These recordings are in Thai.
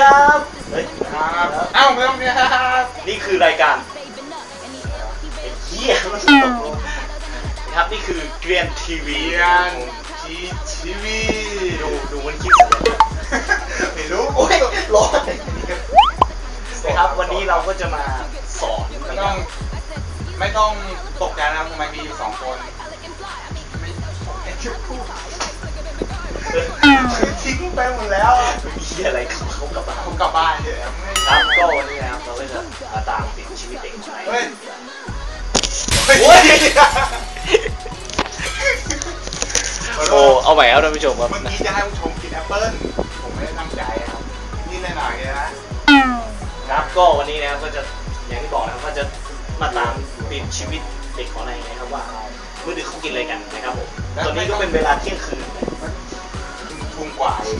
ครับเฮ้ยครับเอ้าไม่ต้องเนี่ยครับนี่คือรายการไอ้เหี้ยมันตกลงนะครับนี่คือเกรียนทีวีเรียนทีทีวีดูดูมันคิดสัญญาไม่รู้โอ้ยร้อนนะครับวันนี้เราก็จะมาสอนไม่ต้องไม่ต้องตกใจนะครับทำไมมีอยู่สองคนไม่ผมไม่คิดพูดคือทิ้งไปหมดแล้วไม่มีอะไรเขากลับมาผมกลับบ้านเฉยไม่ครับก็วันนี้นะครับเราก็จะมาตามติดชีวิตเด็กชายเฮ้ยโอ้ยโอ้เอาใหม่ครับท่านผู้ชมครับเมื่อกี้จะให้ผู้ชมกินแอปเปิ้ลผมไม่ได้ตั้งใจครับนี่หน่อยๆนะครับ ก็วันนี้นะครับก็จะอย่างที่บอกนะครับก็จะมาตามติดชีวิตเด็กของนายนะครับว่าเมื่อดึกเขากินอะไรกันนะครับผมตอนนี้ก็เป็นเวลาเที่ยงคืนทุ่มกว่าเอง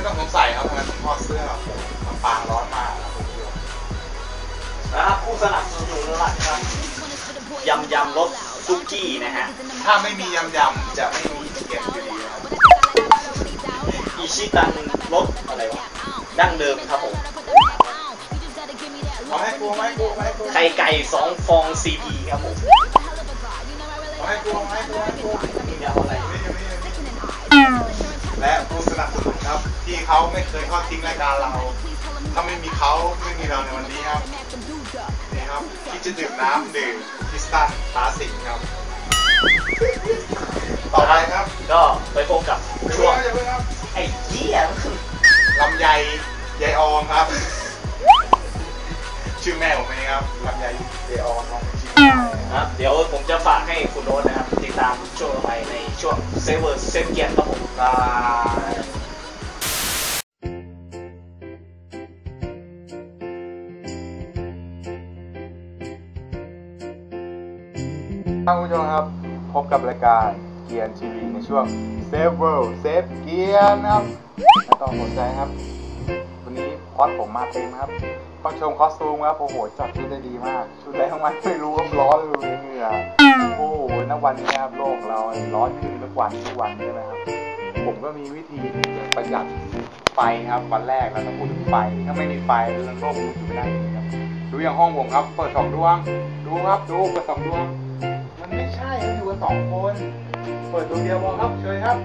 ไม่ต้องสงสัยครับทำไมผมทอดเสื้อผมลำปางร้อนมากครับผมนะครับผู้สนับสนุนหลักครับยำยำรสซุกี้นะฮะถ้าไม่มียำยำๆจะไม่มีเก็บอยู่ดีนะครับอิชิตันรสอะไรวะดั้งเดิมครับผมเอาให้กูเอาให้กูเอาให้กูไข่ไก่สองฟองซีพีครับผมเอาให้กูเอาให้กูเอาให้กู เขาไม่เคยทอดทิ้งรายการเรา ถ้าไม่มีเขาไม่มีเราในวันนี้ครับนี่ครับที่จะดื่มน้ำดื่มคริสตัลคลาสสิกครับ ต่อไปครับก็ไปพบกับช่ช่ววงงไอ้เหี้ยมันคือลำไยยายออมครับ ชื่อแม่ผมเองครับลำไยยายออมน้องชื่อแม่ครับเดี๋ยวผมจะฝากให้คุณโน้ตนะครับ ติดตามช่วงต่อไปในช่วงเซเวอร์เซฟเกียร์ครับผม ท่านผู้ชมครับพบกับรายการเกียร์ทีวีในช่วง Save World Save เกียร์นะครับไม่ต้องสนใจครับ วันนี้คอสผมมาเต็มครับต้องชมคอสตูมครับโอ้โหจัดชุดได้ดีมาก ชุดอะไรทั้งมันไม่รู้ครับร้อนเลยเหงื่อโอ้โหณวันนี้ครับโลกเราร้อนขึ้นทุกวันทุกวันใช่ไหมครับผมก็มีวิธีประหยัดไฟครับวันแรกเราต้องพูดถึงไฟถ้าไม่มีไฟแล้วโลกมันอยู่ไม่ได้ครับดูอย่างห้องผมครับ เปิดสองดวง ดูครับดูเปิดสองดวง มันไม่ใช่มันอยู่กันสองคน เปิดดวงเดียวพอครับเชิญครับ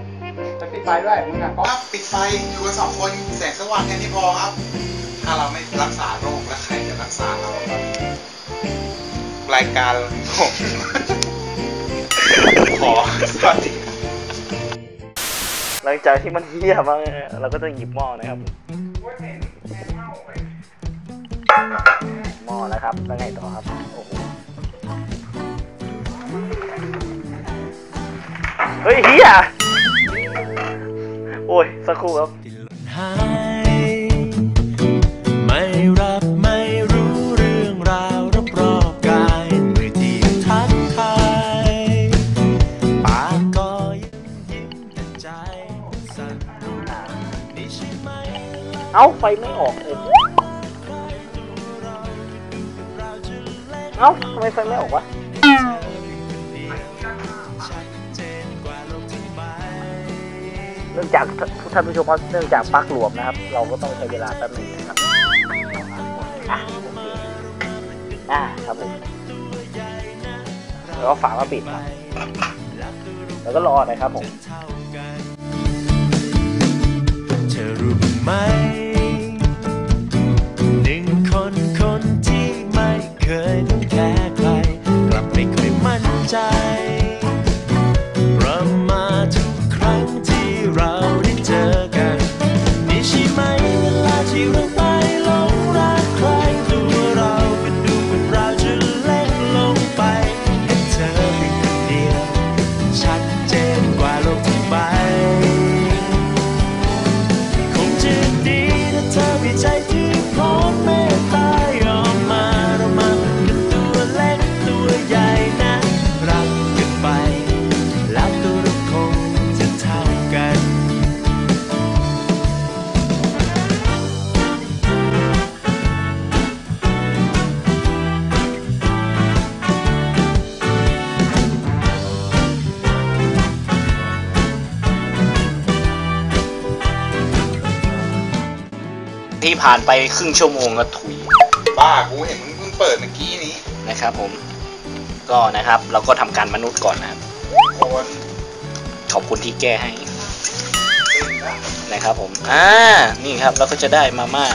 จะปิดไฟด้วยมึงอะครับปิดไฟอยู่กันสองคนแสงสว่างแค่นี้พอครับ ถ้าเราไม่รักษาโรคแล้วใครจะรักษาเราครับรายการผมขอสวัสดีหลังจากที่มันเหี้ยมากนะฮะเราก็จะหยิบหม้อนะครับหม้อนะครับแล้วไงต่อครับ เฮ้ยเฮียโอ้ย สักครู่ครับ หายไม่รับไม่รู้เรื่องราวรอบๆกายมือที่ทักทายปากก็ยิ้มยิ้มแต่ใจสั่นนี่ใช่ไหมเอ้า ไฟไม่ออกเลยเอ้าทำไมไฟไม่ออกวะชั เนื่องจากท่านผู้ชมครับเนื่องจากปักหลวมนะครับ เราก็ต้องใช้เวลาแป๊บหนึงนะครับอะโอเคอ่าครับผมแล้วก็ฝามาปิดครับแล้วก็รอนะครับผมเธอรู้ไหมหนึ่งคนคนที่ไม่เคยต้องแค่ใครกลับไม่เคยมั่นใจ ที่ผ่านไปครึ่งชั่วโมงก็ถุยบ้ากูเห็นมึงเพิ่งเปิดเมื่อกี้นี้นะครับผม ก็นะครับเราก็ทำการมนุษย์ก่อนนะครับ คนขอบคุณที่แก้ให้เป็นนะนะครับผม อ่า นี่ครับเราก็จะได้มาม่า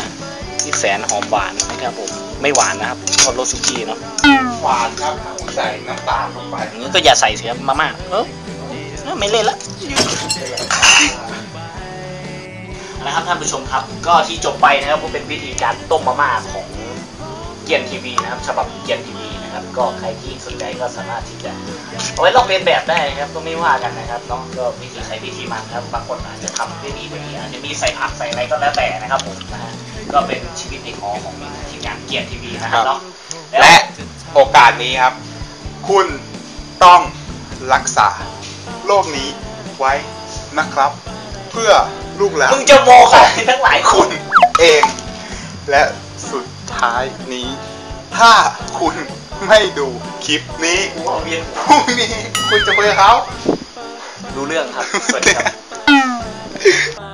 ที่แสนหอมหวานนะครับผม ไม่หวานนะครับเพราะรสซุกี้เนาะ หวานครับใส่น้ำตาลลงไปอย่างนี้ก็อย่าใส่เสียมาม่าเออเออไม่เล่นละ นะครับท่านผู้ชมครับ ก็ที่จบไปนะครับก็เป็นวิธีการต้มมาม่าของเกียนทีวีนะครับฉบับเกียนทีวีนะครับ ก็ใครที่สนใจก็สามารถที่จะเอาไว้ลอกเลียนแบบได้นะครับ ก็ไม่ว่ากันนะครับเนาะก็วิธีใช้วิธีมันครับบางคนอาจจะทำได้ดีกว่านี้อาจจะมีใส่ผักใส่อะไรก็แล้วแต่นะครับผมนะฮะก็เป็นชีวิตเด็กหอของทีมงานเกียนทีวีนะครับเนาะและโอกาสนี้ครับ คุณต้องรักษาโรคนี้ไว้นะครับ เพื่อ ลูกหลานมึงจะโมใครทั้งหลายคคุณนเอง และสุดท้ายนี้ ถ้าคุณไม่ดูคลิปนี้กูเอาเวียนหัวพรุ่งนี้ คุณจะคุยกับเขารู้เรื่องครับ สวัสดีครับ